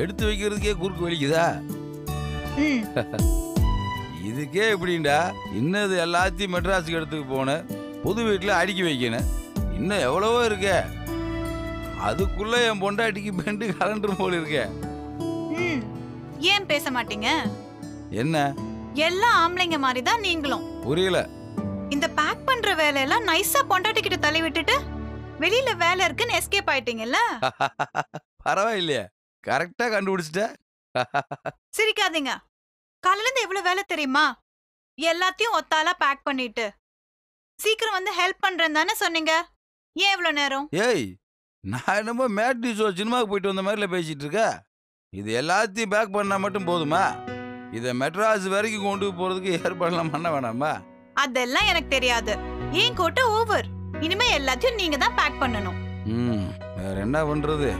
எடுத்து வைக்கிறதுக்கே குறுக்கு வலிக்குதா? இதுக்கே எப்படின்டா இன்னது எல்லாத்தையும் மெட்ராஸுக்கு எடுத்துக்கு போனேன் புது வீட்டில் அடுக்கி வைக்கணும். இன்னும் எவ்வளவோ இருக்கே. அதுக்குள்ள என் பொண்டாட்டிக்கு பெண்டு கலண்டர் போல இருக்கே. ம். ஏன் பேச மாட்டீங்க? என்ன? எல்லா ஆம்பளைங்க மாதிரி தான் நீங்களும். புரியல. இந்த பேக் பண்ற வேலையெல்லாம் நைஸா பொண்டாட்டி கிட்ட தள்ளி விட்டுட்டு வெளியில வேலை இருக்குன்னு எஸ்கேப் ஆயிட்டீங்கல்ல? பரவாயில்லையே. கரெக்டா கண்டுபிடிச்சிட்ட. சிரிக்காதீங்க. காலையில இருந்து எவ்வளவு வேலை தெரியுமா? எல்லாத்தையும் ஒத்தாலா பேக் பண்ணிட்டு. சீக்கிரம் வந்து ஹெல்ப் பண்றேன்னு தானே சொன்னீங்க? ஏன் இவ்வளவு நேரம்? ஏய் நான் என்னமோ மேட்னி ஷோ சினிமாவுக்கு போயிட்டு வந்த மாதிரில பேசிட்டு இருக்க. இது எல்லாத்தையும் பேக் பண்ணா மட்டும் போதுமா? இதை மெட்ராஸ் வரைக்கும் கொண்டு போறதுக்கு ஏற்பாடுலாம் பண்ண வேணாமா? அதெல்லாம் எனக்கு தெரியாது. ஏன் கோட்டை ஓவர் இனிமே எல்லாத்தையும் நீங்க தான் பேக் பண்ணணும். ம் வேற என்ன பண்றது?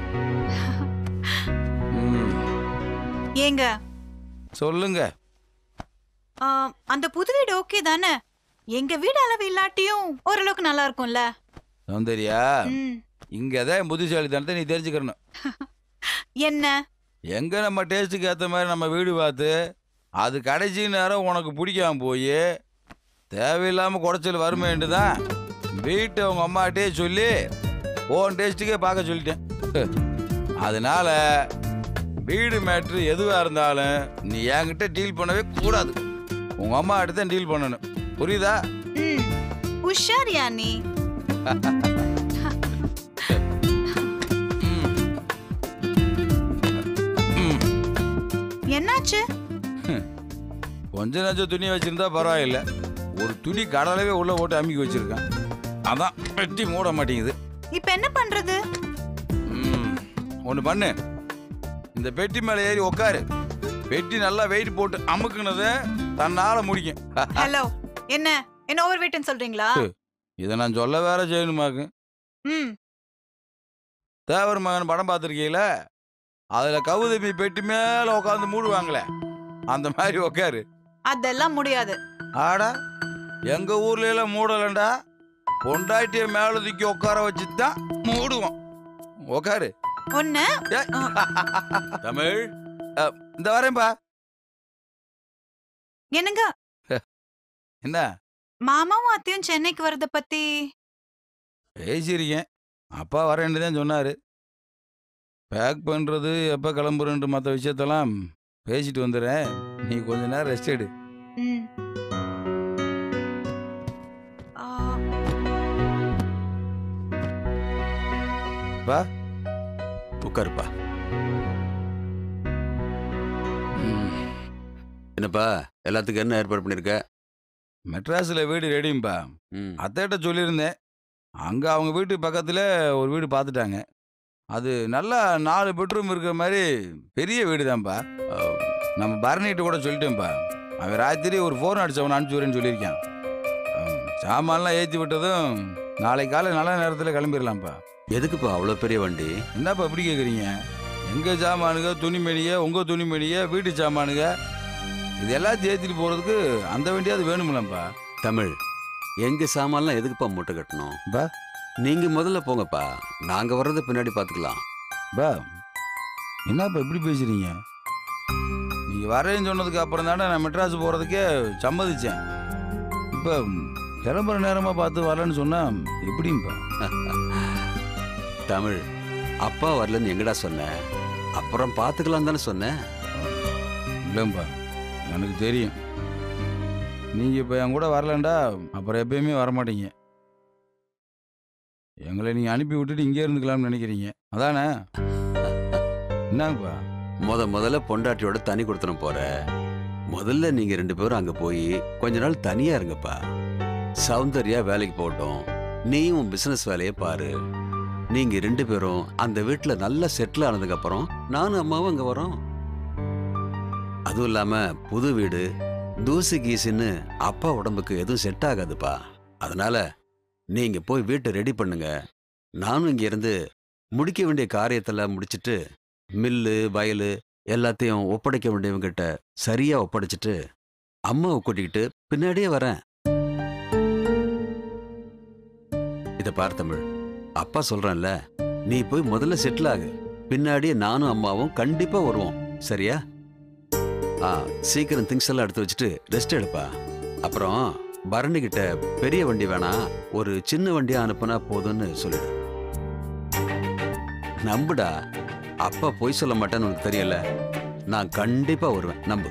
ஏங்க? சொல்லுங்க. ஆ, அந்த புது வீடு ஓகே தானே? எங்க வீடு அளவு இல்லாட்டியும் ஓரளவுக்கு நல்லா இருக்கும்ல? சௌந்தர்யா ம். இங்கதான் புத்திசாலித்தனத்தை நீ தெரிஞ்சுக்கணும். என்ன? எங்க நம்ம டேஸ்ட்டுக்கு ஏற்ற மாதிரி நம்ம வீடு பார்த்து அது கடைசி நேரம் உனக்கு பிடிக்காம போய் தேவையில்லாம குறைச்சல் வருமேன்ட்டு தான் வீட்டை உங்க அம்மாட்டே சொல்லி உன் டேஸ்ட்டுக்கே பார்க்க சொல்லிட்டேன். அதனால வீடு மேட்ரு எதுவா இருந்தாலும் நீ என்கிட்ட டீல் பண்ணவே கூடாது. உங்க அம்மா தான் டீல் பண்ணணும். புரியுதா? நீ? ம். என்னாச்சு? கொஞ்ச நஞ்சம் துணி வச்சிருந்தா பரவாயில்ல. ஒரு துணி கடலவே உள்ள போட்டு அமுக்கி வச்சிருக்கான். அதான் வெட்டி மூட மாட்டேங்குது. இப்ப என்ன பண்றது? ம், ஒண்ணு பண்ணு. இந்த பெட்டி மேல ஏறி உட்காரு பெட்டி நல்லா வெயிட் போட்டு அமுக்குனது தன்னால முடிக்கும். ஹலோ என்ன? என்ன ஓவர் வெயிட்னு சொல்றீங்களா இதை நான் சொல்ல வேற செய்யணுமாக்கு. ம். தேவர் மகன் படம் பார்த்துருக்கீங்கள அதுல கவுதமி பெட்டி மேல உட்காந்து மூடுவாங்களே. அந்த மாதிரி உட்காரு அதெல்லாம் முடியாது. ஆடா எங்க ஊர்ல எல்லாம் மூடலண்டா? பொண்டாட்டிய மேல தூக்கி உட்கார வச்சு தான் மூடுவோம். உட்காரு ஒண்ணு. தமிழ்? இந்த வரேன்பா. என்னங்க? என்ன? மாமாவும் அத்தையும் சென்னைக்கு வரத பத்தி? பேசியிருக்கேன். அப்பா வரேன்னு தான் சொன்னாரு. பேக் பண்றது எப்போ கிளம்புறேன்ற மற்ற விஷயத்தெல்லாம் பேசிட்டு வந்துடுறேன். நீ கொஞ்ச நேரம் ரெஸ்ட் எடு. ம். உட்காருப்பா. என்னப்பா எல்லாத்துக்கும் என்ன ஏற்பாடு பண்ணிருக்க? மெட்ராஸில் வீடு ரெடிம்பா ம். அத்தைகிட்ட சொல்லியிருந்தேன். அங்கே அவங்க வீட்டு பக்கத்தில் ஒரு வீடு பார்த்துட்டாங்க அது நல்லா நாலு பெட்ரூம் இருக்கிற மாதிரி பெரிய வீடு தான்ப்பா நம்ம பரணிகிட்ட கூட சொல்லிட்டேன்ப்பா அவன் ராத்திரி ஒரு ஃபோன் அடிச்சு அவனை அனுப்பிச்சி வரேன்னு சொல்லியிருக்கான். சாமான்லாம் ஏற்றி விட்டதும் நாளைக்கு காலை நல்ல நேரத்தில் கிளம்பிடலாம்ப்பா எதுக்குப்பா அவ்வளோ பெரிய வண்டி? என்னப்பா இப்படி கேட்குறீங்க எங்கள் சாமானுங்க துணிமணிக உங்கள் துணிமணிக வீட்டு சாமானுங்க? இது எல்லாத்தையும் ஏற்றிட்டு போகிறதுக்கு அந்த வண்டியாவது வேணுமில்லப்பா. தமிழ் எங்க சாமான்லாம் எதுக்குப்பா மூட்டை கட்டணும்? பா. நீங்க முதல்ல போங்கப்பா. நாங்க வர்றதை பின்னாடி பாத்துக்கலாம். பா. என்னப்பா இப்படி பேசுறீங்க? நீங்க வரேன்னு சொன்னதுக்கு அப்புறம் தானே நான் மெட்ராஸ் போறதுக்கே சம்மதிச்சேன். இப்போ கிளம்புற நேரமா பார்த்து வரலன்னு சொன்னா எப்படிம்பா? தமிழ். அப்பா வரலன்னு எங்கடா சொன்ன? அப்புறம் பாத்துக்கலாம் தானே சொன்னேன் இல்லைம்பா எனக்கு தெரியும். நீங்க இப்போ என் கூட வரலண்டா அப்புறம் எப்பயுமே வரமாட்டீங்க. எங்களை நீங்க அனுப்பி விட்டுட்டு இங்கே இருந்துக்கலாம்னு நினைக்கிறீங்க. அதானே? என்னங்கப்பா? முத முதல்ல பொண்டாட்டியோட தனி கொடுத்தனும் போற. முதல்ல நீங்க ரெண்டு பேரும் அங்க போய் கொஞ்ச நாள் தனியா இருங்கப்பா. சௌந்தர்யா வேலைக்கு போகட்டும். நீயும் உன் பிசினஸ் வேலையை பாரு. நீங்க ரெண்டு பேரும் அந்த வீட்டுல நல்லா செட்டில் ஆனதுக்கு அப்புறம் நானும் அம்மாவும் அங்க வரோம். அதுவும் இல்லாம புது வீடு தூசு கீசுன்னு அப்பா உடம்புக்கு எதுவும் செட் ஆகாதுப்பா. அதனால நீங்க போய் வீட்டை ரெடி பண்ணுங்க. நானும் இங்க இருந்து முடிக்க வேண்டிய காரியத்தெல்லாம் முடிச்சிட்டு மில்லு வயலு எல்லாத்தையும் ஒப்படைக்க வேண்டியவங்கிட்ட சரியா ஒப்படைச்சிட்டு அம்மாவை கூட்டிக்கிட்டு பின்னாடியே வரேன். இதை பார் தமிழ். அப்பா சொல்றேன்ல நீ போய் முதல்ல செட்டில் ஆகு. பின்னாடியே நானும் அம்மாவும் கண்டிப்பா வருவோம். சரியா? ஆ சீக்கிரம் திங்ஸ் எல்லாம் எடுத்து வச்சுட்டு ரெஸ்ட் எடுப்பா. அப்புறம் பரணி கிட்ட பெரிய வண்டி வேணாம் ஒரு சின்ன வண்டியா அனுப்புனா போதும்னு சொல்லிடு. நம்புடா. அப்பா பொய் சொல்ல மாட்டேன்னு உனக்கு தெரியல. நான் கண்டிப்பா வருவேன். நம்பு.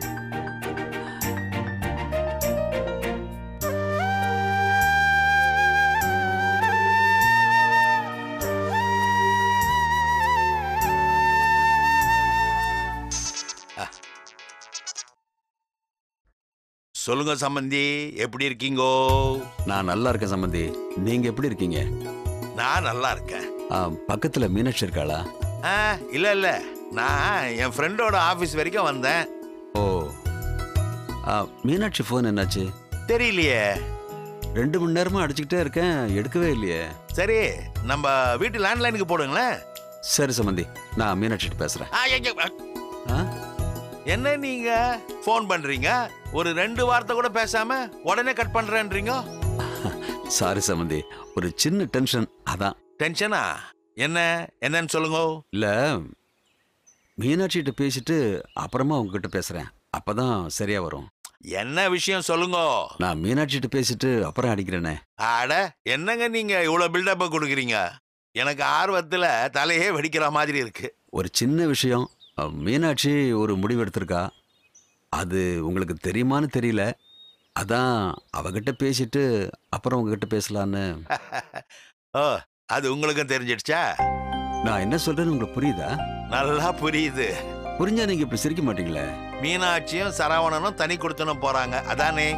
சொல்லுங்க சம்பந்தி எப்படி இருக்கீங்கோ? நான் நல்லா இருக்கேன் சம்பந்தி. நீங்க எப்படி இருக்கீங்க? நான் நல்லா இருக்கேன். ஆ, பக்கத்துல மீனாட்சி இருக்காளா? ஆ இல்ல இல்ல. நான் என் ஃப்ரெண்டோட ஆபீஸ் வரைக்கும் வந்தேன். ஓ. ஆ, மீனாட்சி ஃபோன் என்னாச்சு? தெரியலையே. ரெண்டு மணி நேரமா அடிச்சுக்கிட்டே இருக்கேன். எடுக்கவே இல்லையே. சரி நம்ம வீட்டு லேண்ட்லைனுக்கு போடுங்களேன். சரி சம்பந்தி நான் மீனாட்சிட்டு பேசுறேன். ஆ, ஐயா, ஐயா. ஆ? என்ன நீங்க? ஃபோன் பண்றீங்க? ஒரு ரெண்டு வார்த்தை கூட பேசாம உடனே கட் பண்றேன்றீங்க? சாரி சம்பந்தி ஒரு சின்ன டென்ஷன் அதான். டென்ஷனா என்ன? என்னன்னு சொல்லுங்க. இல்ல மீனாட்சிகிட்ட பேசிட்டு அப்புறமா உங்ககிட்ட பேசுறேன். அப்பதான் சரியா வரும். என்ன விஷயம் சொல்லுங்க? நான் மீனாட்சிகிட்ட பேசிட்டு அப்புறம் அடிக்கிறேனே. அட என்னங்க நீங்க இவ்வளவு பில்டப்ப கொடுக்குறீங்க? எனக்கு ஆர்வத்துல தலையே வெடிக்கிற மாதிரி இருக்கு. ஒரு சின்ன விஷயம். மீனாட்சி ஒரு முடிவு எடுத்திருக்கா? அது உங்களுக்கு தெரியுமான்னு தெரியல. அதான் அவகிட்ட பேசிட்டு அப்புறம் உங்ககிட்ட பேசலான்னு. ஓ அது உங்களுக்கும் தெரிஞ்சிடுச்சா? நான் என்ன சொல்றேன்னு உங்களுக்கு புரியுதா? நல்லா புரியுது. புரிஞ்சா நீங்க இப்படி சிரிக்க மாட்டீங்களே? மீனாட்சியும் சரவணனும் தனி கொடுத்தனும் போறாங்க. அதானே?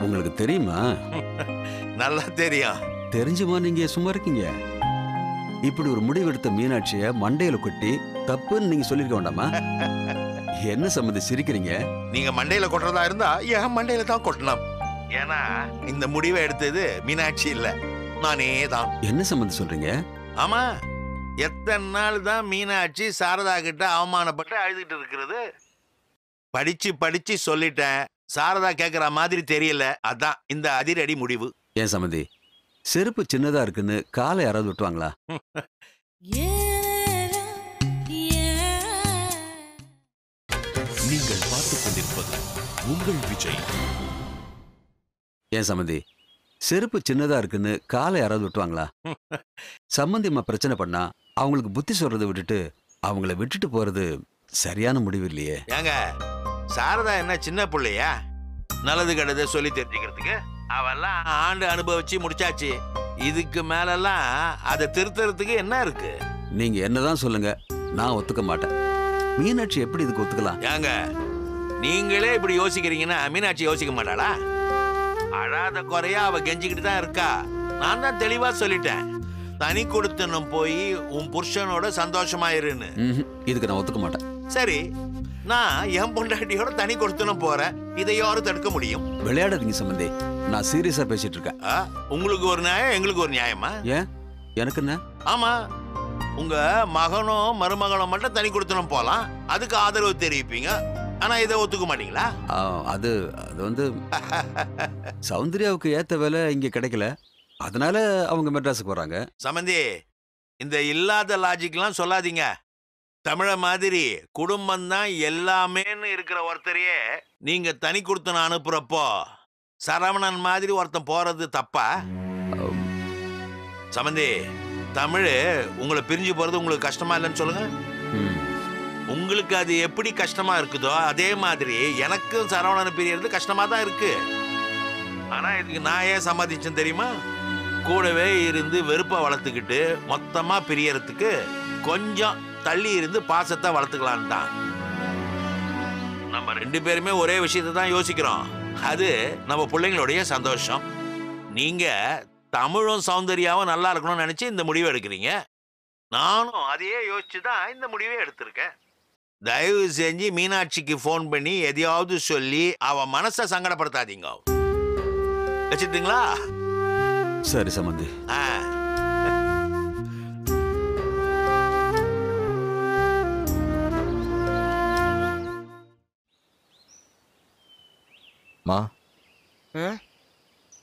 உங்களுக்கு தெரியுமா? நல்லா தெரியும். தெரிஞ்சுமா நீங்க? சும்மா இருக்கீங்க. இப்படி ஒரு முடிவெடுத்த மீனாட்சிய மண்டையில கொட்டி தப்புன்னு நீங்க சொல்லிருக்க வேண்டாமா? என்ன சம்மந்தி சிரிக்கிறீங்க? நீங்க மண்டையில கொட்டுறதா இருந்தா என் மண்டையில தான் கொட்டணும். ஏன்னா இந்த முடிவை எடுத்தது மீனாட்சி இல்ல. நானே தான். என்ன சம்மந்தி சொல்றீங்க? ஆமா எத்தனை நாள் தான் மீனாட்சி சாரதா கிட்ட அவமானப்பட்டு அழுதுட்டு இருக்கிறது? படிச்சு படிச்சு சொல்லிட்டேன். சாரதா கேக்குற மாதிரி தெரியல. அதான் இந்த அதிரடி முடிவு. ஏன் சம்மந்தி செருப்பு சின்னதா இருக்குன்னு காலை யாராவது விட்டுவாங்களா? நீங்கள் பார்த்துக் கொண்டிருப்பது உங்கள் விஜய். ஏன் சம்மந்தி செருப்பு சின்னதா இருக்குன்னு காலை யாராவது விட்டுவாங்களா? சம்மந்தி அம்மா பிரச்சனை பண்ணா அவங்களுக்கு புத்தி சொல்றதை விட்டுட்டு அவங்கள விட்டுட்டு போறது சரியான முடிவு இல்லையே. ஏங்க சாரதா என்ன சின்ன பிள்ளையா? நல்லது கெட்டதை சொல்லி தெரிஞ்சுக்கிறதுக்கு அவெல்லாம் ஆண்டு அனுபவிச்சு முடிச்சாச்சு. இதுக்கு மேலெல்லாம் அதை திருத்தறதுக்கு என்ன இருக்கு? நீங்க என்னதான் சொல்லுங்க நான் ஒத்துக்க மாட்டேன். மீனாட்சி எப்படி இதுக்கு ஒத்துக்கலாம்? ஏங்க நீங்களே இப்படி யோசிக்கிறீங்கன்னா மீனாட்சி யோசிக்க மாட்டாளா? அழாத குறையா அவ கெஞ்சிக்கிட்டு தான் இருக்கா. நான் தான் தெளிவா சொல்லிட்டேன். தனி கொடுத்தனும் போய் உன் புருஷனோட சந்தோஷமா இருன்னு. ம்ஹும். இதுக்கு நான் ஒத்துக்க மாட்டேன். சரி நான் என் பொண்டாட்டியோட தனி கொடுத்தனும் போறேன். இதை யாரும் தடுக்க முடியும்? விளையாடாதீங்க சம்பந்தி. நான் சீரியஸா பேசிட்டு இருக்கேன். ஆ, உங்களுக்கு ஒரு நியாயம் எங்களுக்கு ஒரு நியாயமா? ஏன்? எனக்கு என்ன? ஆமா. உங்க மகனும் மருமகளும் மட்டும் தனி கொடுத்தனும் போலாம். அதுக்கு ஆதரவு தெரிவிப்பீங்க. ஆனா இதை ஒத்துக்க மாட்டீங்களா? அது அது வந்து சௌந்தர்யாவுக்கு ஏத்த வேலை இங்க கிடைக்கல. அதனால அவங்க மெட்ராஸுக்கு வராங்க சமந்தி இந்த இல்லாத லாஜிக்லாம் சொல்லாதீங்க. தமிழ மாதிரி குடும்பம் தான் எல்லாமேன்னு இருக்கிற ஒருத்தரையே நீங்க தனி கொடுத்தன அனுப்புறப்போ சரவணன் மாதிரி ஒருத்தன் போறது தப்பா? சமந்தி தமிழ் உங்களை பிரிஞ்சு போறது உங்களுக்கு கஷ்டமா இல்லைன்னு சொல்லுங்க. உங்களுக்கு அது எப்படி கஷ்டமா இருக்குதோ அதே மாதிரி எனக்கும் சரவணனை பிரியறது கஷ்டமா தான் இருக்கு. ஆனா இதுக்கு நான் ஏன் சம்மதிச்சேன் தெரியுமா? கூடவே இருந்து வெறுப்பை வளர்த்துக்கிட்டு மொத்தமா பிரியறதுக்கு கொஞ்சம் தள்ளி இருந்து பாசத்தை வளர்த்துக்கலான்னு தான். நம்ம ரெண்டு பேருமே ஒரே விஷயத்தை தான் யோசிக்கிறோம். அது நம்ம பிள்ளைங்களுடைய சந்தோஷம். நீங்க தமிழும் சௌந்தர்யாவும் நல்லா இருக்கணும்னு நினைச்சு இந்த முடிவை எடுக்கிறீங்க. நானும் அதையே யோசிச்சு தான் இந்த முடிவே எடுத்திருக்கேன். தயவு செஞ்சு மீனாட்சிக்கு ஃபோன் பண்ணி எதையாவது சொல்லி அவ மனசை சங்கடப்படுத்தாதீங்க. வச்சுட்டுங்களா? சரி சம்பந்தி. ஆ. மா?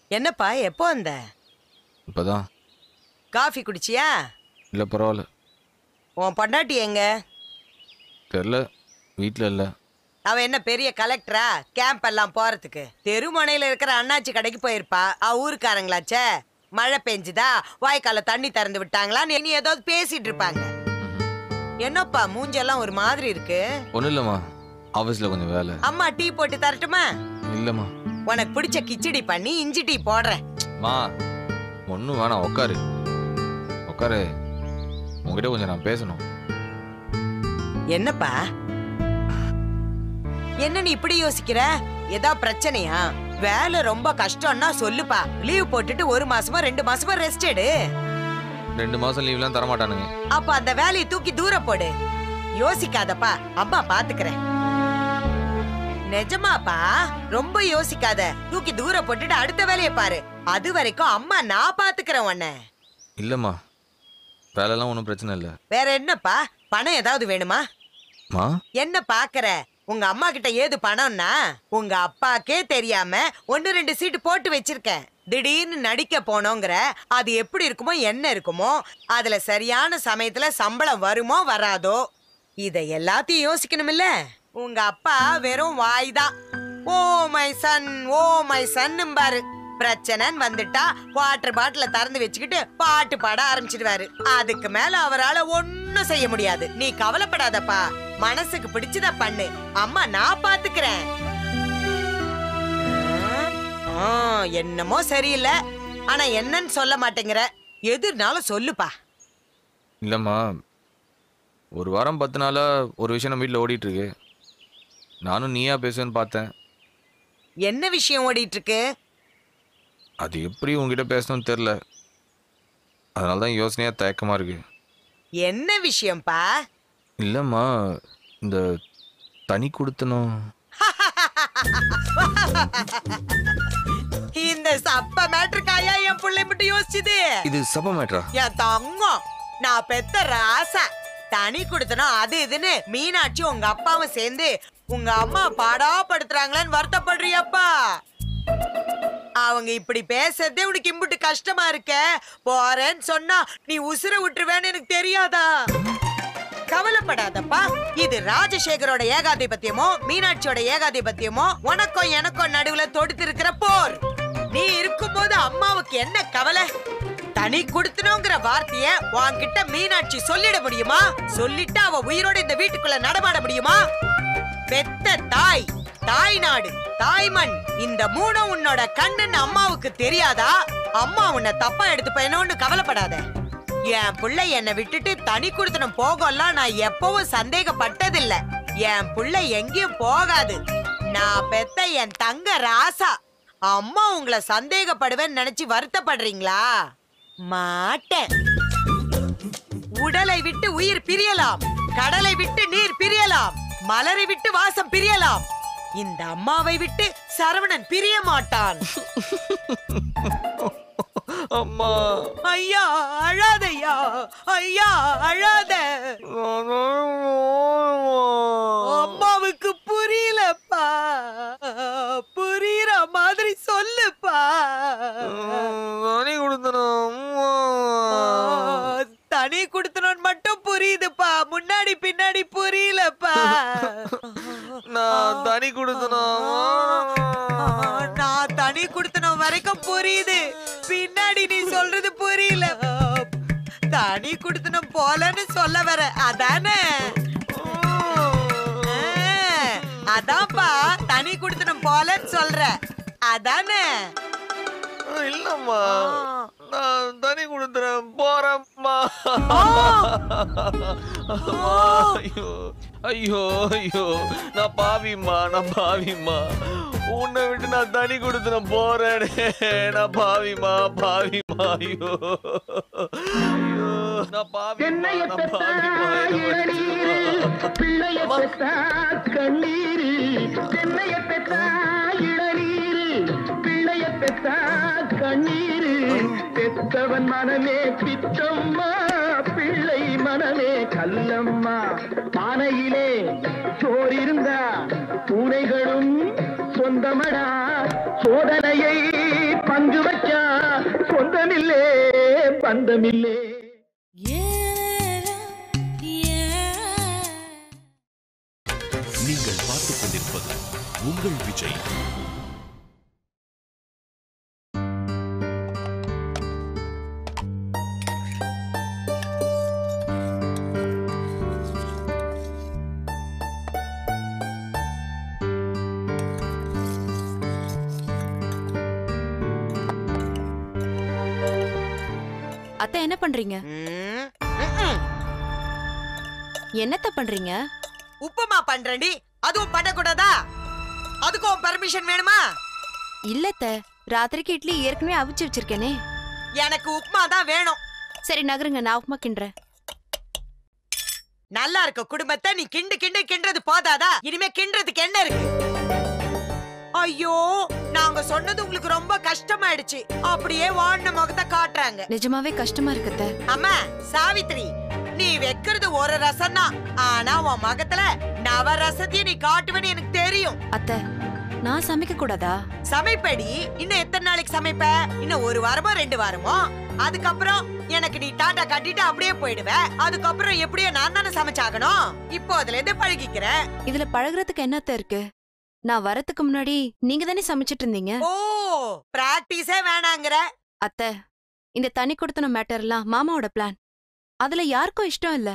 என்னப்பா எப்போ வந்த? இப்பதான். காஃபி குடிச்சியா? இல்லை பரவாயில்ல. உன் பொண்டாட்டி எங்க? தெரில வீட்டில் இல்லை. அவ என்ன பெரிய கலெக்டரா? கேம்ப் எல்லாம் போறதுக்கு. தெருமுனையில இருக்கிற அண்ணாச்சி கடைக்கு போயிருப்பா. அவ ஊருக்காரங்களாச்சே. மழை பெஞ்சுதா? வாய்க்கால தண்ணி திறந்து விட்டாங்களா நீ ஏதாவது பேசிட்டு இருப்பாங்க. என்னப்பா மூஞ்செல்லாம் ஒரு மாதிரி இருக்கு? ஒன்றும் இல்லைம்மா. ஆஃபீஸில் கொஞ்சம் வேலை. அம்மா டீ போட்டு தரட்டுமா? இல்லைம்மா. உனக்கு பிடிச்ச கிச்சடி பண்ணி இஞ்சி டீ போடுறேன். ஒன்றும் வேணாம் உட்காரு உட்காரு உங்ககிட்ட கொஞ்சம் நான் பேசணும். என்னப்பா? என்ன நீ இப்படி யோசிக்கிற? ஏதா பிரச்சனையா? வேலை ரொம்ப கஷ்டம்னா சொல்லுப்பா. லீவ் போட்டுட்டு ஒரு மாசமா ரெண்டு மாசமா ரெஸ்ட் எடு. ரெண்டு மாதம் லீவ்லாம் தரமாட்டானுங்க. அப்ப அந்த வேலையை தூக்கி தூர போடு. யோசிக்காதப்பா. அம்மா பாத்துக்கிறேன். நிஜமாப்பா? ரொம்ப யோசிக்காத. தூக்கி தூர போட்டுட்டு அடுத்த வேலையை பாரு. அது வரைக்கும் அம்மா நான் பாத்துக்கிறேன் உன்னை. இல்லைம்மா. வேலைலாம் ஒன்றும் பிரச்சனை இல்லை. வேற என்னப்பா? பணம் ஏதாவது வேணுமா? மா? என்ன பாக்குற? உங்க அம்மா கிட்ட ஏது பணம்னா உங்க அப்பாக்கே தெரியாம ஒன்னு ரெண்டு சீட்டு போட்டு வச்சிருக்கேன். திடீர்னு நடிக்க போனோங்கிற அது எப்படி இருக்குமோ என்ன இருக்குமோ அதுல சரியான சமயத்துல சம்பளம் வருமோ வராதோ இத எல்லாத்தையும் யோசிக்கணுமில்ல? உங்க அப்பா வெறும் வாய் தான் oh my son oh my சன்னும்பாரு பிரச்சனைன்னு வந்துட்டா வாட்டர் பாட்டில திறந்து வச்சுக்கிட்டு பாட்டு பாட ஆரம்பிச்சிடுவாரு. அதுக்கு மேல அவரால ஒன்னும் செய்ய முடியாது. நீ கவலைப்படாதப்பா. மனசுக்கு பிடிச்சத பண்ணு. அம்மா நான் பாத்துக்கிறேன். என்னமோ சரியில்லை. ஆனா என்னன்னு சொல்ல மாட்டேங்கிற. எதுனாலும் சொல்லுப்பா. இல்லம்மா. ஒரு வாரம் பத்து நாளா ஒரு விஷயம் நம்ம வீட்டில் ஓடிட்டுருக்கு நானும் நீயா பேசுவேன்னு பார்த்தேன். என்ன விஷயம் ஓடிட்டு இருக்கு அது எப்படி உங்ககிட்ட பேசணும்னு தெரில அதனால தான் யோசனையாக தயக்கமாக இருக்கு. என்ன விஷயம்ப்பா இல்லைம்மா இந்த தனி கொடுத்தனும். இந்த சப்ப மேட்ருக்காயா என் பிள்ளை மட்டும் யோசிச்சுது? இது சப்ப மேட்ரா? என் தங்கம். நான் பெத்த ராசா. தனி கொடுத்தனா அது இதுன்னு மீனாட்சி உங்க அப்பாவும் சேர்ந்து உங்க அம்மா பாடாப்படுத்துறாங்களேன்னு வருத்தப்படுறியப்பா. அவங்க இப்படி பேசுறதே உனக்கு இம்புட்டு கஷ்டமா இருக்க. போறேன்னு சொன்னா நீ உசுர விட்டுருவேன்னு எனக்கு தெரியாதா? கவலைப்படாதப்பா. இது ராஜசேகரோட ஏகாதிபத்தியமோ மீனாட்சியோட ஏகாதிபத்தியமோ உனக்கும் எனக்கும் நடுவுல தொடுத்து இருக்கிற போர். நீ இருக்கும்போது அம்மாவுக்கு என்ன கவலை? தனி கொடுத்தனுங்கிற வார்த்தைய உன்கிட்ட மீனாட்சி சொல்லிட முடியுமா? சொல்லிட்டு அவ உயிரோட இந்த வீட்டுக்குள்ள நடமாட முடியுமா? பெத்த தாய் தாய் நாடு தாய்மண் இந்த மூணும் உன்னோட கண்ணுன்னு அம்மாவுக்கு தெரியாதா? அம்மா உன்னை தப்பா எடுத்துப்பேனோன்னு கவலைப்படாத. என் புள்ள என்னை விட்டுட்டு தனி குடுத்தனம் போகலாம் நான் எப்பவும் சந்தேகப்பட்டதில்ல. என் புள்ள எங்கேயும் போகாது. நான் பெத்த என் தங்க ராசா. அம்மா உங்களை சந்தேகப்படுவேன்னு நினைச்சு வருத்தப்படுறீங்களா? மாட்டேன். உடலை விட்டு உயிர் பிரியலாம். கடலை விட்டு நீர் பிரியலாம். மலரை விட்டு வாசம் பிரியலாம். இந்த அம்மாவை விட்டு சரவணன் பிரிய மாட்டான். அம்மா. ஐயா அழாதையா ஐயா அழாத. அம்மாவுக்கு புரியலப்பா. புரியுற மாதிரி சொல்லுப்பா. தனி கொடுத்தனும் தனி குடுத்தனோன்னு மட்டும் புரியுதுப்பா. முன்னாடி பின்னாடி புரியலப்பா. நான் தனி கொடுத்தனும் நான் தனி குடுத்தனம் வரைக்கும் புரியுது. பின்னாடி நீ சொல்றது புரியல. தனி குடுத்தனம் போலன்னு சொல்ல வர. அதானே? அதான்ப்பா. தனி குடுத்தனம் போலன்னு சொல்ற. அதானே? இல்லம்மா. நான் தனி கொடுத்துறேன் போறேம்மா. அம்மா, ஐயோ ஐயோ ஐயோ. நான் பாவிம்மா நான் பாவிம்மா. உன்னை விட்டு நான் தனி கொடுத்துறேன் போறேனே. நான் பாவிம்மா பாவிம்மா ஐயோ. ஐயோ நான் பாவிம்மா நான் மன்னிச்சிடும்மா. அம்மா. பெத்தா கண்ணீரு தென்னைய பெத்தா இளநீரு பிள்ளைய கண்ணீரு பெத்தவன் மனமே பித்தம்மா பிள்ளை மனமே கல்லம்மா. பானையிலே சோறு பூனைகளும் சொந்தமடா. சோதனையை பங்கு வச்சா சொந்தமில்லே பந்தமில்லே. அத்தை என்ன பண்றீங்க. என்னத்த பண்றீங்க? உப்புமா பண்றேன்டி. அதுவும் பண்ணக்கூடாதா? அதுக்கும் பெர்மிஷன் வேணுமா? இல்லத்த ராத்திரிக்கு இட்லி ஏற்கனவே அவிச்சு வச்சிருக்கேனே. எனக்கு உப்புமா தான் வேணும். சரி நகருங்க நான் உப்புமா கிண்டுறேன். நல்லா இருக்க குடும்பத்தை நீ கிண்டு கிண்டு கிண்டுறது போதாதா? இனிமே கிண்டுறதுக்கு என்ன இருக்கு? ஐயோ நாங்க சொன்னது உங்களுக்கு ரொம்ப கஷ்டமாயிடுச்சு. அப்படியே வாடின முகத்தை காட்டுறாங்க. நிஜமாவே கஷ்டமா இருக்குத்த அம்மா சாவித்ரி நீ வைக்கிறது ஒரு ரசம் தான் ஆனா உன் மகத்துல நவ ரசத்தையும் நீ காட்டுவேன்னு எனக்கு தெரியும். அத்தை நான் சமைக்க கூடாதா? சமைப்படி. இன்னும் எத்தனை நாளைக்கு சமைப்ப? இன்னும் ஒரு வாரமோ ரெண்டு வாரமோ? அதுக்கப்புறம் எனக்கு நீ டாட்டா காட்டிட்டு அப்படியே போயிடுவ. அதுக்கப்புறம் எப்படியோ நான் தானே சமைச்சாகணும். இப்போ அதுல இருந்து பழகிக்கிறேன் இதுல பழகுறதுக்கு என்னத்த இருக்கு? நான் வரதுக்கு முன்னாடி நீங்க தானே சமைச்சிட்டு இருந்தீங்க? ஓ பிராக்டிஸே வேணாங்கிற. அத்தை இந்த தனி கொடுத்தன மேட்டர்லாம் மாமாவோட பிளான் அதுல யாருக்கும் இஷ்டம் இல்ல.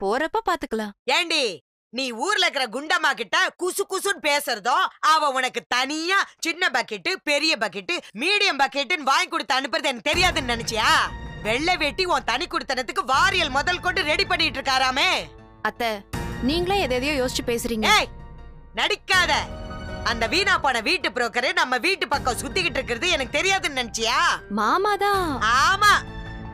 போறப்ப பாத்துக்கலாம். ஏண்டி நீ ஊர்ல இருக்கிற குண்டம்மா கிட்ட குசு குசுன்னு பேசுறதும் அவ உனக்கு தனியா சின்ன பக்கெட்டு பெரிய பக்கெட்டு மீடியம் பக்கெட்டுன்னு வாங்கி கொடுத்து அனுப்புறது எனக்கு தெரியாதுன்னு நினைச்சியா? வெள்ளை வெட்டி உன் தனி குடுத்தனத்துக்கு வாரியல் முதல் கொண்டு ரெடி பண்ணிட்டு இருக்காராமே. அத்தை நீங்களே எதை எதையோ யோசிச்சு பேசுறீங்க. நடிக்காத. அந்த வீணா போன வீட்டு புரோக்கரு நம்ம வீட்டு பக்கம் சுத்திக்கிட்டு இருக்கிறது எனக்கு தெரியாதுன்னு நினைச்சியா? மாமா தான் ஆமா.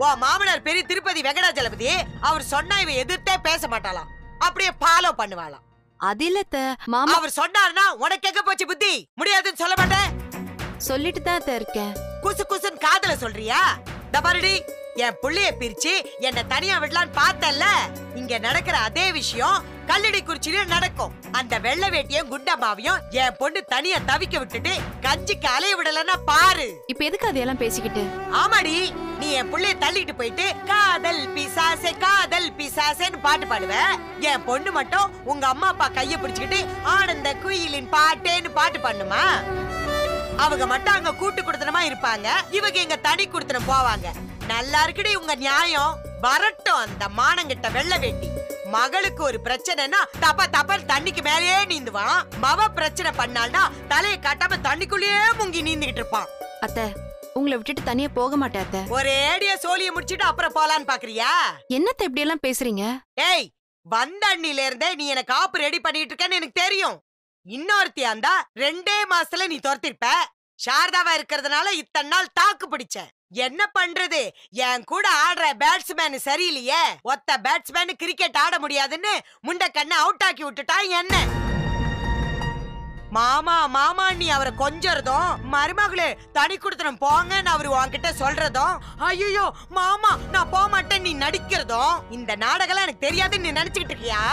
உன் மாமனார் பெரிய திருப்பதி வெங்கடாஜலபதி. அவர் சொன்னா இவ எதிர்த்தே பேச மாட்டாளாம். அப்படியே ஃபாலோ பண்ணுவாளாம். அது இல்லத்த மாமா அவர் சொன்னாருன்னா உனக்கு எங்க போச்சு புத்தி? முடியாதுன்னு சொல்ல மாட்டேன். சொல்லிட்டு தான் அத்தை இருக்கேன். குசு குசுன்னு காதுல சொல்றியா? தபாரடி என் புள்ளைய பிரிச்சு என்ன தனியா விடலான்னு பார்த்தல்ல இங்க நடக்கிற அதே விஷயம் கல்லடி குறிச்சிலும் நடக்கும். அந்த வெள்ளை வேட்டியும் குண்டம்மாவையும் என் பொண்ணு தனியா தவிக்க விட்டுட்டு கஞ்சிக்கு அலைய விடலன்னா பாரு. இப்ப எதுக்கு அதையெல்லாம் பேசிக்கிட்டு? ஆமாடி நீ என் புள்ளைய தள்ளிட்டு போயிட்டு காதல் பிசாசே காதல் பிசாசேன்னு பாட்டு பாடுவ. என் பொண்ணு மட்டும் உங்க அம்மா அப்பா கைய பிடிச்சுக்கிட்டு ஆனந்த குயிலின் பாட்டேன்னு பாட்டு பண்ணுமா அவங்க மட்டும் அங்க கூட்டு குடுத்தனமா இருப்பாங்க. இவங்க இங்க தனி குடுத்தனம் போவாங்க. நல்லா இருக்குடி உங்க நியாயம். வரட்டும் அந்த மானங்கிட்ட வெள்ள வேட்டி. மகளுக்கு ஒரு பிரச்சனைனா தப்ப தப்ப தண்ணிக்கு மேலேயே நீந்துவான். மவ பிரச்சனை பண்ணால்னா தலையை காட்டாம தண்ணிக்குள்ளேயே முங்கி நீந்திக்கிட்டு இருப்பான். அத்தை உங்களை விட்டுட்டு தனியா போக மாட்டேன் அத்தை. ஒரு ஏடிய சோழிய முடிச்சிட்டு அப்புறம் போலான்னு பாக்குறியா? என்னத்த இப்படி எல்லாம் பேசுறீங்க? ஏய் வந்த அண்ணில இருந்தே நீ எனக்கு காப்பு ரெடி பண்ணிட்டு இருக்கேன்னு எனக்கு தெரியும். இன்னொருத்தியா இருந்தா ரெண்டே மாசத்துல நீ துரத்திருப்ப. சாரதாவா இருக்கிறதுனால இத்தனை நாள் தாக்கு பிடிச்ச. என்ன பண்றது? என் கூட ஆடுற பேட்ஸ்மேன் சரியில்லையே. ஒத்த பேட்ஸ்மேன் கிரிக்கெட் ஆட முடியாதுன்னு முண்ட கண்ணை அவுட் ஆக்கி விட்டுட்டான் என்ன? மாமா மாமா நீ அவரை கொஞ்சறதும் மருமகளே தனி கொடுத்தனம் போங்கன்னு அவரு உன்கிட்ட சொல்றதும் ஐயோ மாமா நான் போக மாட்டேன் நீ நடிக்கிறதும் இந்த நாடகம் எனக்கு தெரியாதுன்னு நீ நினைச்சுக்கிட்டு இருக்கியா?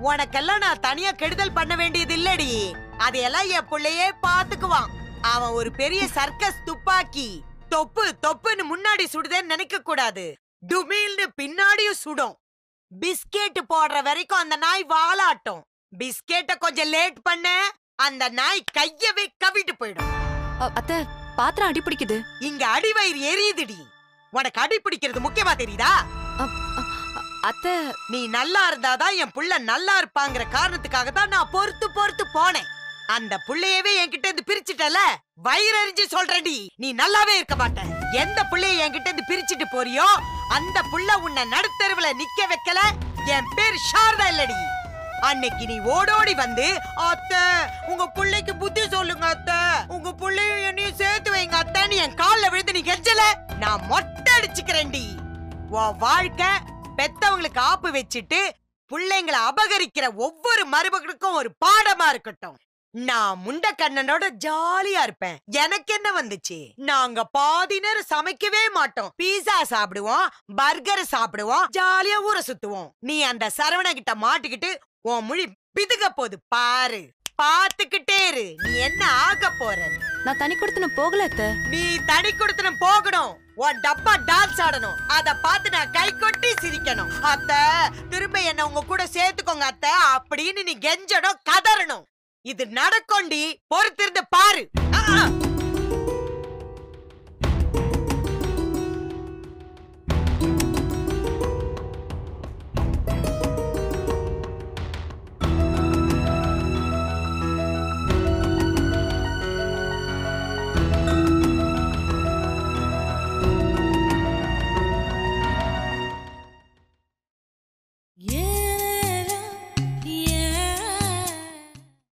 உனக்கெல்லாம் நான் தனியா கெடுதல் பண்ண வேண்டியது இல்லடி. அதையெல்லாம் என் பிள்ளையே பாத்துக்குவான். அவன் ஒரு பெரிய சர்க்கஸ் துப்பாக்கி. தொப்பு தொப்புன்னு முன்னாடி சுடுதேன்னு நினைக்க கூடாது டுமீல்னு பின்னாடியும் சுடும். பிஸ்கெட் போடுற வரைக்கும் அந்த நாய் வாலாட்டும். பிஸ்கெட்ட கொஞ்சம் லேட் பண்ண அந்த நாய் கையவே கவிட்டு போயிடும். அத்தை பாத்திரம் அடி பிடிக்குது. இங்க அடிவயிறு எரியுதுடி. உனக்கு அடி பிடிக்கிறது முக்கியமா தெரியுதா? அத்தை. நீ நல்லா இருந்தாதான் என் புள்ள நல்லா இருப்பாங்கிற காரணத்துக்காக தான் நான் பொறுத்து பொறுத்து போனேன். அந்த புள்ளையவே என்கிட்ட இருந்து பிரிச்சுட்டல? வயிறறிஞ்சு சொல்றடி. நீ நல்லாவே இருக்க மாட்ட. எந்த புள்ளைய என்கிட்ட இருந்து பிரிச்சுட்டு போறியோ அந்த புள்ள உன்னை நடுத்தருவுல நிக்க வைக்கல. என் பேர் சாரதா இல்லடி. அன்னைக்கு நீ ஓடோடி வந்து அத்தை உங்க புள்ளைக்கு புத்தி சொல்லுங்க அத்தை. உங்க புள்ளையும் என்னையும் சேர்த்து வைங்க அத்தைன்னு என் கால்ல விழுந்து நீ கெஞ்சல. நான் மொட்டை அடிச்சுக்கிறேன்டி. உன் வாழ்க்கை பெத்தவங்களுக்கு ஆப்பு வச்சுட்டு பிள்ளைங்களை அபகரிக்கிற ஒவ்வொரு மருமகனுக்கும் ஒரு பாடமா இருக்கட்டும். நான் முண்ட கண்ணனோட ஜாலியா இருப்பேன். எனக்கு என்ன வந்துச்சு? நாங்க பாதி நேரம் சமைக்கவே மாட்டோம். பீஸா சாப்பிடுவோம் பர்கர் சாப்பிடுவோம் ஜாலியா ஊரை சுத்துவோம். நீ அந்த சரவண கிட்ட மாட்டிக்கிட்டு உன் மொழி பிதுங்க போது பாரு. பாத்துக்கிட்டே இரு. நீ என்ன ஆக போற? நான் தனி கொடுத்தனும் போகல நீ தனி கொடுத்தனும் போகணும். உன் டப்பா டான்ஸ் ஆடணும். அத பார்த்து நான் கை கொட்டி சிரிக்கணும். அத்த திரும்ப என்ன உங்க கூட சேர்த்துக்கோங்க அத்த. அப்படின்னு நீ கெஞ்சணும் கதறணும். இது நடக்கொண்டி பொறுத்திருந்து பாரு.